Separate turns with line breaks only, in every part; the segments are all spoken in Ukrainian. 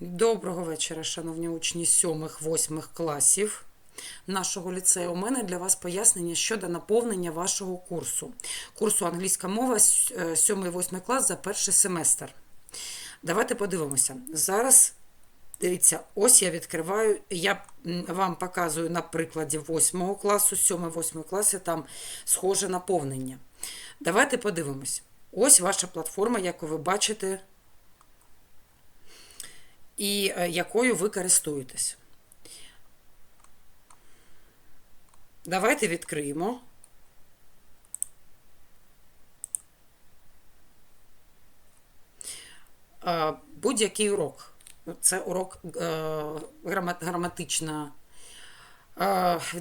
Доброго вечора, шановні учні сьомих-восьмих класів нашого ліцею. У мене для вас пояснення щодо наповнення вашого курсу. Курсу англійська мова 7-8 клас за перший семестр. Давайте подивимося. Зараз, дивіться, ось я відкриваю, я вам показую на прикладі 8 класу, 7-8 класи, там схоже наповнення. Давайте подивимось. Ось ваша платформа, яку ви бачите і е, якою ви користуєтесь. Давайте відкриємо. Е, Будь-який урок. Це урок е, граматична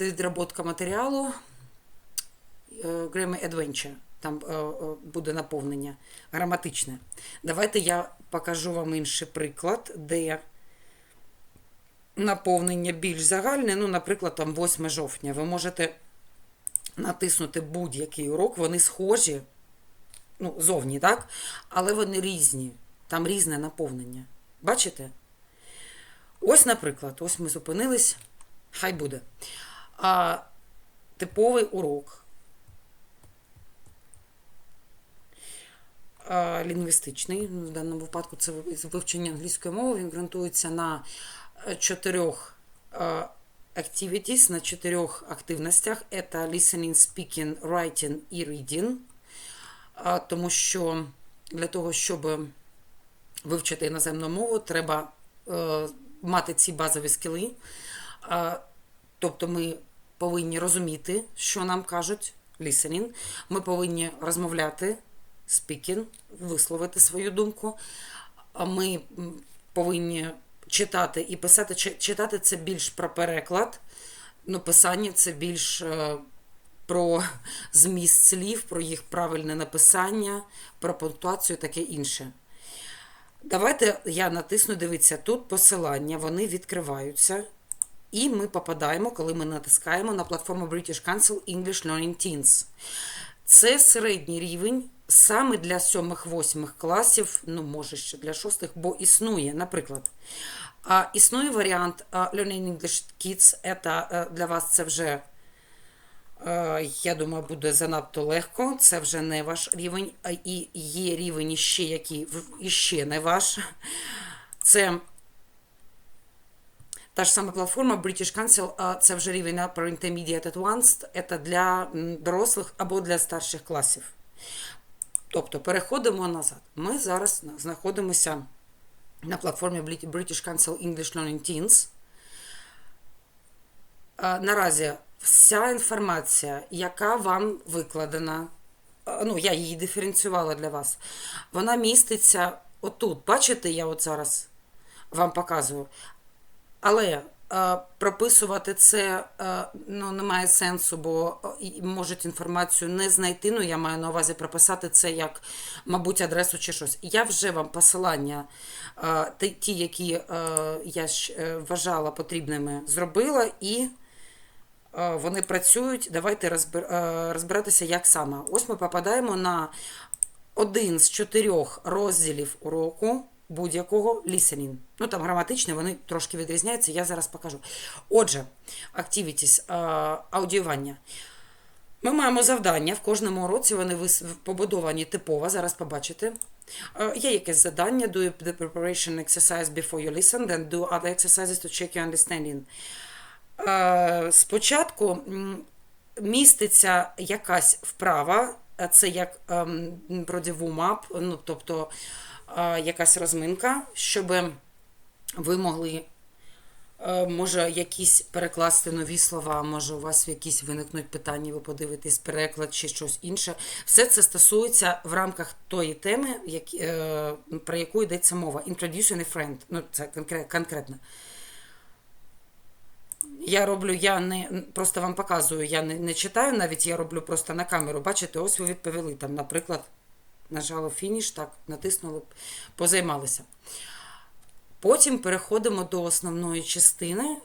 відработка матеріалу Grammar Adventure. Там е, е, буде наповнення граматичне. Давайте я покажу вам інший приклад, де наповнення більш загальне. Ну, наприклад, там 8 жовтня. Ви можете натиснути будь-який урок, вони схожі, ну, зовні, так? Але вони різні. Там різне наповнення. Бачите? Ось, наприклад, ось ми зупинились. Хай буде. А, типовий урок. Лінгвістичний. Ну, В даному випадку це вивчення англійської мови. Він ґрунтується на е, чотирьох е, activities, на чотирьох активностях. Це listening, speaking, writing і reading. Тому що для того, щоб вивчити іноземну мову, треба е, мати ці базові скіли. Тобто ми повинні розуміти, що нам кажуть, listening. Ми повинні розмовляти, speaking, висловити свою думку. Ми повинні читати і писати. Читати це більш про переклад, ну, писання це більш е, про зміст слів, про їх правильне написання, про пунктуацію таке інше. Давайте я натисну, дивіться, тут посилання, вони відкриваються. І ми попадаємо, коли ми натискаємо на платформу British Council English Learning Teens. Це середній рівень саме для 7-8 класів, ну, може ще для 6, бо існує, наприклад. А, існує варіант Learning English Kids, это, е, для вас це вже, е, я думаю, буде занадто легко, це вже не ваш рівень, і є рівень іще, який іще не ваш. Це та ж сама платформа British Council, це вже рівень Upper Intermediate Advanced, це для дорослих або для старших класів. Тобто переходимо назад. Ми зараз знаходимося на платформі British Council English Learning Teens. Наразі вся інформація, яка вам викладена, ну, я її диференціювала для вас, вона міститься отут. Бачите, я от зараз вам показую. Але прописувати це е, ну, немає сенсу, бо е, можуть інформацію не знайти. Ну, я маю на увазі прописати це як, мабуть, адресу чи щось. Я вже вам посилання, е, ті- які е, я ж, е, вважала потрібними, зробила, і е, вони працюють. Давайте розбир, е, розбиратися, як саме. Ось ми попадаємо на один з чотирьох розділів уроку будь-якого listening. Ну там граматичні, вони трошки відрізняються, я зараз покажу. Отже, activities, е, аудіювання. Ми маємо завдання в кожному уроці, вони побудовані типово, зараз побачите. Е, Є якесь завдання, do the preparation exercise before you listen, then do other exercises to check your understanding. Е, Спочатку міститься якась вправа, це як ем, вроді warm-up, ну, тобто якась розминка, щоб ви могли, е, може, якісь перекласти нові слова, може, у вас якісь виникнуть питання, ви подивитесь переклад чи щось інше. Все це стосується в рамках тої теми, е, про яку йдеться мова. Introducing a friend. Ну, це конкретно. Я роблю, я не просто вам показую, я не, не читаю навіть, я роблю просто на камеру. Бачите, ось ви відповіли там, наприклад, нажали фініш, так, натиснули, позаймалися. Потім переходимо до основної частини.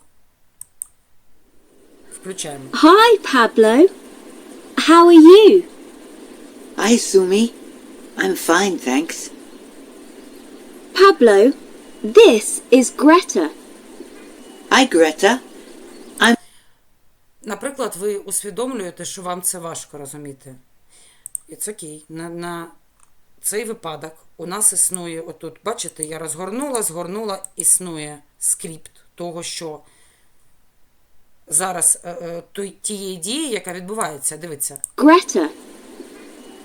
Включаємо.
Hi, Pablo. How are you?
Hi, Sumi. I'm fine, thanks.
Pablo, This is Greta.
Hi, Greta. I'm
Наприклад, ви усвідомлюєте, що вам це важко розуміти. І це окей. На, на цей випадок у нас існує отут, бачите, я розгорнула, згорнула, існує скрипт того, що зараз е, е, тієї дії, яка відбувається. Дивіться.
Greta.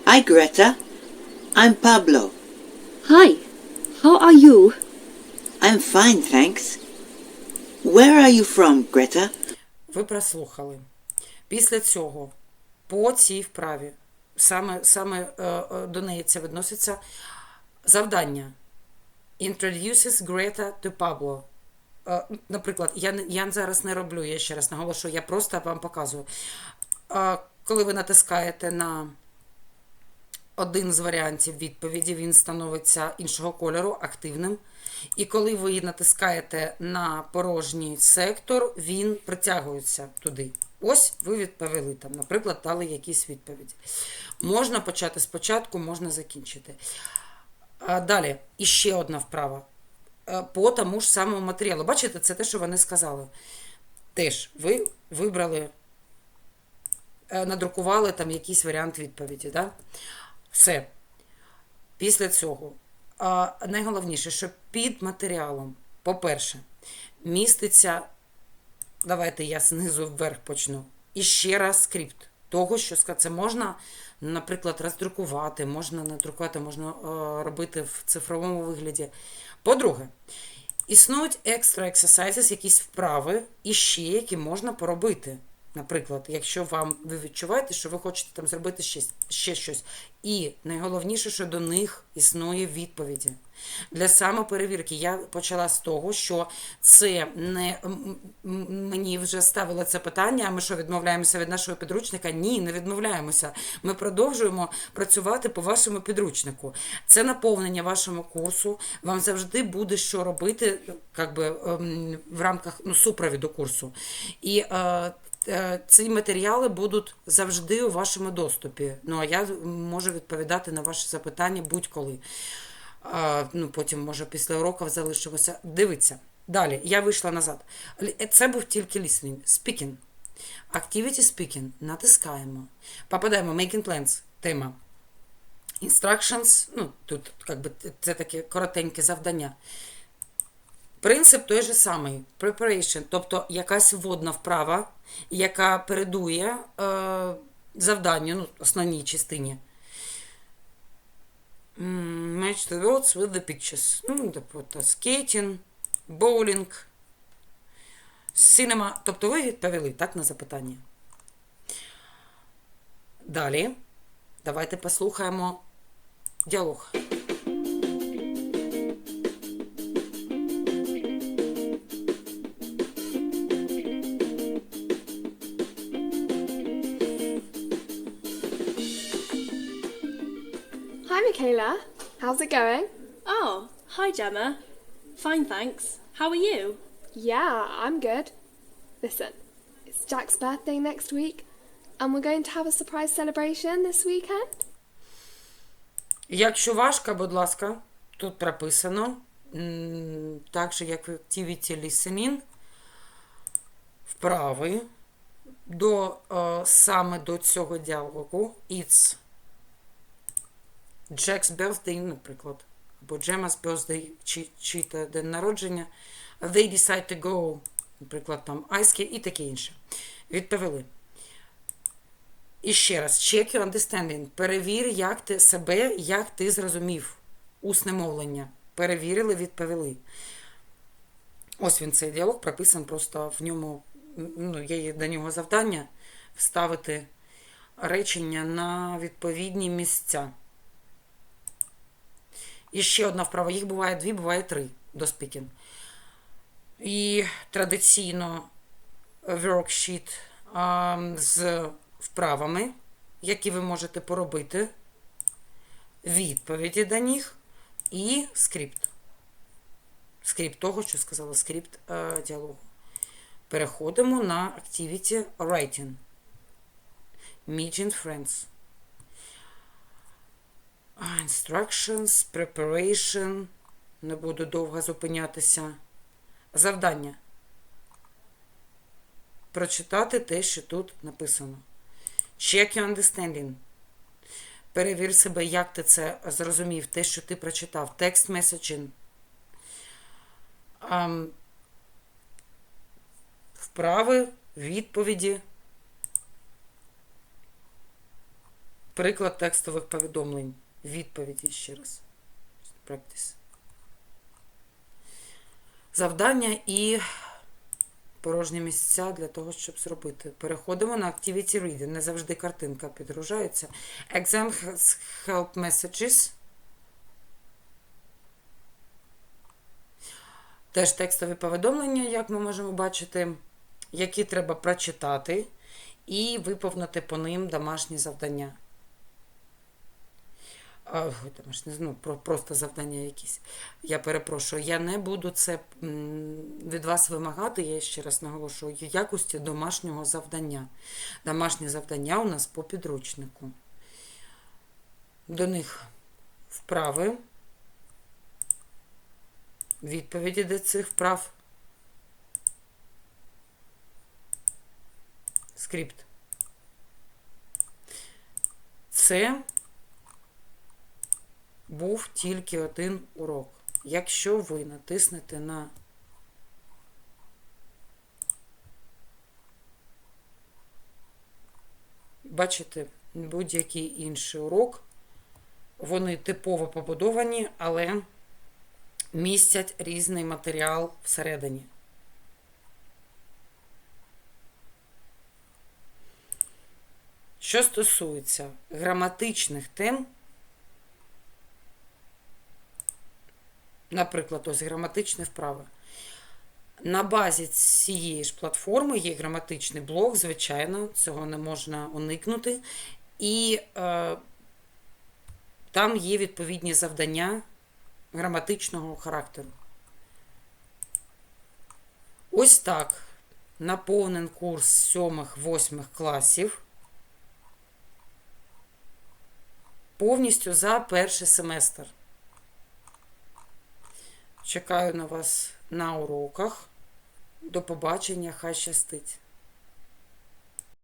Hi, Greta. I'm Pablo.
Hi. How are you?
I'm fine, thanks. Where are you from, Greta?
Ви прослухали. Після цього по цій вправі, саме, саме е, е, до неї це відноситься завдання. Introduces Greta to Pablo. Е, наприклад, я, я зараз не роблю, я ще раз наголошую, я просто вам показую. Коли ви натискаєте на один з варіантів відповіді, він становиться іншого кольору, активним. І коли ви натискаєте на порожній сектор, він притягується туди. Ось ви відповіли там, наприклад, дали якісь відповіді. Можна почати спочатку, можна закінчити. А далі, іще одна вправа. Е, По тому ж самому матеріалу. Бачите, це те, що вони сказали. Теж ви вибрали, е, надрукували там якийсь варіант відповіді. Да? Все. Після цього. Найголовніше, що під матеріалом, по-перше, міститься. Давайте я знизу вверх почну. І ще раз скрипт того, що це можна, наприклад, роздрукувати, можна надрукувати, можна е, робити в цифровому вигляді. По-друге, існують екстра ексерсайзис, якісь вправи і ще, які можна поробити. Наприклад, якщо вам ви відчуваєте, що ви хочете там зробити ще, ще щось. І найголовніше, що до них існує відповіді. Для самоперевірки я почала з того, що це не мені вже ставили це питання. А ми що відмовляємося від нашого підручника? Ні, не відмовляємося. Ми продовжуємо працювати по вашому підручнику. Це наповнення вашому курсу. Вам завжди буде що робити, як би, ем, в рамках ну, супровіду курсу. І е, ці матеріали будуть завжди у вашому доступі. Ну а я можу відповідати на ваші запитання будь-коли. Ну, потім, може, після уроків залишимося. Дивіться. Далі, я вийшла назад. Це був тільки listening. Speaking. Activity speaking. Натискаємо. Попадаємо. Making plans. Тема. Instructions. Ну, тут, як би, це таке коротеньке завдання. Принцип той же самий. Preparation, тобто якась вводна вправа, яка передує е, завданню, ну, основній частині. Match the words with the pictures. Ну, тобто skating, bowling, cinema. Тобто ви відповіли так на запитання. Далі. Давайте послухаємо діалог.
Hi, Michaela. How's it going?
Oh, hi Gemma. Fine, thanks. How are you?
Yeah, I'm good. Listen, it's Jack's birthday next week, and we're going to have a surprise celebration this weekend.
Якщо важко, будь ласка, тут прописано. м, Так же, як в Activity Listening, вправи до, е, саме до цього діалогу. It's Jack's birthday, наприклад, або Gemma's birthday, чи, чи день народження. They decide to go, наприклад, там Ice і таке інше. Відповіли. І ще раз, check your understanding. Перевір, як ти себе, як ти зрозумів усне мовлення. Перевірили, відповіли. Ось він цей діалог прописан, просто в ньому ну, є до нього завдання вставити речення на відповідні місця. І ще одна вправа. Їх буває дві, буває три до speaking. І традиційно worksheet з вправами, які ви можете поробити, відповіді до них і скрипт. Скрипт того, що сказала скрипт е, діалогу. Переходимо на Activity Writing. Meeting Friends. Instructions, Preparation. Не буду довго зупинятися. Завдання. Прочитати те, що тут написано. Check your understanding. Перевір себе, як ти це зрозумів, те, що ти прочитав. Text messaging. Ам, вправи, відповіді. Приклад текстових повідомлень. Відповіді ще раз. Practice. Завдання і порожні місця для того, щоб зробити. Переходимо на Activity Reading. Не завжди картинка підгружається. Exam has help messages. Теж текстові повідомлення, як ми можемо бачити, які треба прочитати і виповнити по ним домашні завдання. Ой, домашні, ну, про, просто завдання якісь. Я перепрошую, я не буду це від вас вимагати, я ще раз наголошую, якості домашнього завдання. Домашнє завдання у нас по підручнику. До них вправи, відповіді до цих вправ. Скрипт. Це був тільки один урок. Якщо ви натиснете на бачите будь-який інший урок, вони типово побудовані, але містять різний матеріал всередині. Що стосується граматичних тем, наприклад, ось граматичні вправи. На базі цієї ж платформи є граматичний блок, звичайно, цього не можна уникнути. І е, там є відповідні завдання граматичного характеру. Ось так наповнен курс 7-8 класів. Повністю за перший семестр. Чекаю на вас на уроках. До побачення, хай щастить!